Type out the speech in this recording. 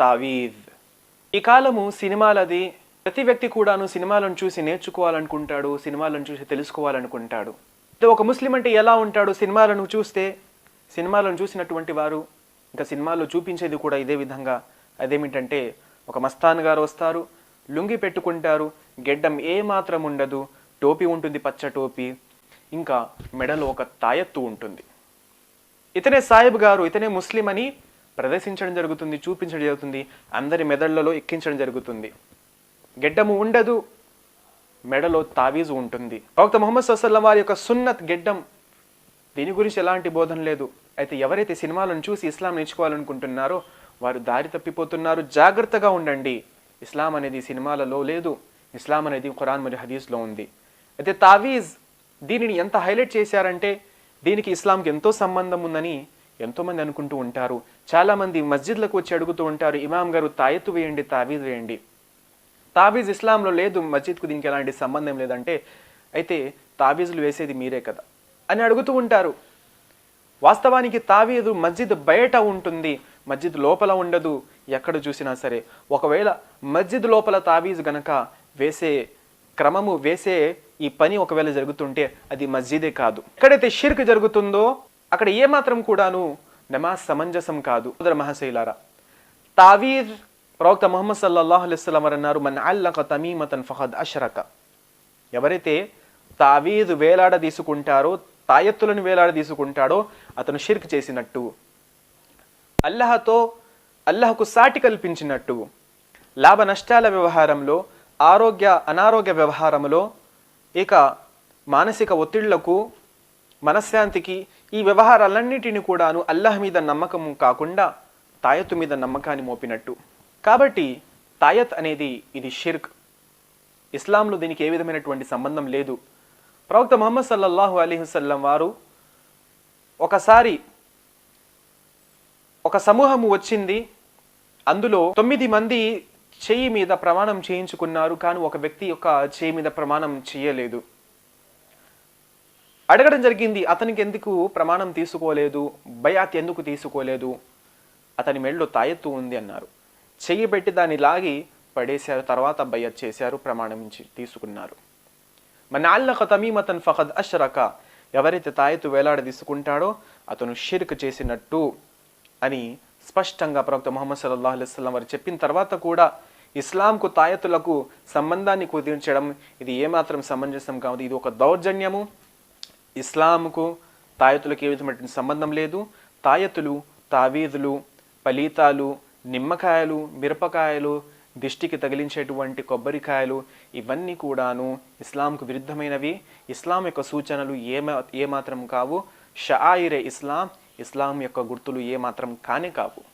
తావీద్. ఈ కాలము సినిమాలది ప్రతి వ్యక్తి కూడాను సినిమాలను చూసి నేర్చుకోవాలనుకుంటాడు సినిమాలను చూసి తెలుసుకోవాలనుకుంటాడు. ఒక ముస్లిం అంటే ఎలా ఉంటాడు సినిమాలను చూస్తే సినిమాలను చూసినటువంటి వారు ఇంకా సినిమాల్లో చూపించేది కూడా ఇదే విధంగా. అదేమిటంటే ఒక మస్తాన్ గారు వస్తారు లుంగి పెట్టుకుంటారు గెడ్డం ఏ మాత్రం ఉండదు టోపీ ఉంటుంది పచ్చ టోపీ ఇంకా మెడలో ఒక తాయత్తు ఉంటుంది. ఇతనే సాహిబ్ గారు ఇతనే ముస్లిం అని ప్రదర్శించడం జరుగుతుంది చూపించడం జరుగుతుంది అందరి మెదళ్ళలో ఎక్కించడం జరుగుతుంది. గెడ్డము ఉండదు మెడలో తావీజు ఉంటుంది. ప్రవక్త ముహమ్మద్ సల్లం వారి యొక్క సున్నత్ గెడ్డం దీని గురించి ఎలాంటి బోధన లేదు. అయితే ఎవరైతే సినిమాలను చూసి ఇస్లాం నేర్చుకోవాలనుకుంటున్నారో వారు దారి తప్పిపోతున్నారు. జాగ్రత్తగా ఉండండి. ఇస్లాం అనేది సినిమాలలో లేదు. ఇస్లాం అనేది ఖురాన్ మరియు హదీస్లో ఉంది. అయితే తావీజ్ దీనిని ఎంత హైలైట్ చేశారంటే దీనికి ఇస్లాంకి ఎంతో సంబంధం ఉందని ఎంతోమంది అనుకుంటూ ఉంటారు. చాలామంది మస్జిద్లకు వచ్చి అడుగుతూ ఉంటారు ఇమాం గారు తాయెత్తు వేయండి తావీజ్ వేయండి. తావీజ్ ఇస్లాంలో లేదు మస్జిద్కు దీనికి ఎలాంటి సంబంధం లేదంటే అయితే తావీజులు వేసేది మీరే కదా? అని అడుగుతూ ఉంటారు. వాస్తవానికి తావీదు మస్జిద్ బయట ఉంటుంది మస్జిద్ లోపల ఉండదు ఎక్కడ చూసినా సరే. ఒకవేళ మస్జిద్ లోపల తావీజు గనక వేసే క్రమము వేసే ఈ పని ఒకవేళ జరుగుతుంటే అది మస్జిదే కాదు. ఎక్కడైతే షిర్క్ జరుగుతుందో అక్కడ ఏమాత్రం కూడాను నమాజ్ సమంజసం కాదు. సోదర మహాశైలారా తావీర్ ప్రవక్త మొహమ్మద్ సల్లాహు అలైస్లం వారు అన్నారు మన అల్లక తమీమతన్ ఫహద్ అష్రక. ఎవరైతే తావీదు వేలాడ తీసుకుంటారో తాయత్తులను వేలాడ తీసుకుంటాడో అతను షిర్క్ చేసినట్టు అల్లహతో అల్లహకు సాటి కల్పించినట్టు లాభ నష్టాల వ్యవహారంలో ఆరోగ్య అనారోగ్య వ్యవహారంలో ఇక మానసిక ఒత్తిళ్ళకు మనశ్శాంతికి ఈ వ్యవహారాలన్నిటిని కూడాను అల్లాహ్ మీద నమ్మకము కాకుండా తాయత్తు మీద నమ్మకాన్ని మోపినట్టు. కాబట్టి తాయత్ అనేది ఇది షిర్క్. ఇస్లాంలో దీనికి ఏ విధమైనటువంటి సంబంధం లేదు. ప్రవక్త ముహమ్మద్ సల్లల్లాహు అలీహుసల్లం వారు ఒకసారి ఒక సమూహము వచ్చింది. అందులో తొమ్మిది మంది చేయి మీద ప్రమాణం చేయించుకున్నారు. కానీ ఒక వ్యక్తి యొక్క చేయి మీద ప్రమాణం చేయలేదు. అడగడం జరిగింది అతనికి ఎందుకు ప్రమాణం తీసుకోలేదు బయాత్ ఎందుకు తీసుకోలేదు అతని మెడలో తాయెత్తు ఉంది అన్నారు. చెయ్యి పెట్టి దాన్ని లాగి పడేశారు తర్వాత బయ్యత్ చేశారు ప్రమాణం తీసుకున్నారు. మనాల్లక తమీమతన్ ఫహద్ అష్రక. ఎవరైతే తాయెత్తు వేలాడ తీసుకుంటాడో అతను షిర్క్ చేసినట్టు అని స్పష్టంగా ప్రవక్త ముహమ్మద్ సల్లాహ్ అలైస్లం వారు చెప్పిన తర్వాత కూడా ఇస్లాంకు తాయెత్తులకు సంబంధాన్ని కుదించడం ఇది ఏమాత్రం సమంజసం కాదు ఇది ఒక దౌర్జన్యము. ఇస్లాంకు తాయతులకు ఏ విధమైనటువంటి సంబంధం లేదు. తాయతులు తావీదులు పలీతాలు నిమ్మకాయలు మిరపకాయలు దిష్టికి తగిలించేటువంటి కొబ్బరికాయలు ఇవన్నీ కూడాను ఇస్లాంకు విరుద్ధమైనవి. ఇస్లాం యొక్క సూచనలు ఏమా ఏమాత్రం కావు. షాయిరే ఇస్లాం ఇస్లాం యొక్క గుర్తులు ఏమాత్రం కానే కావు.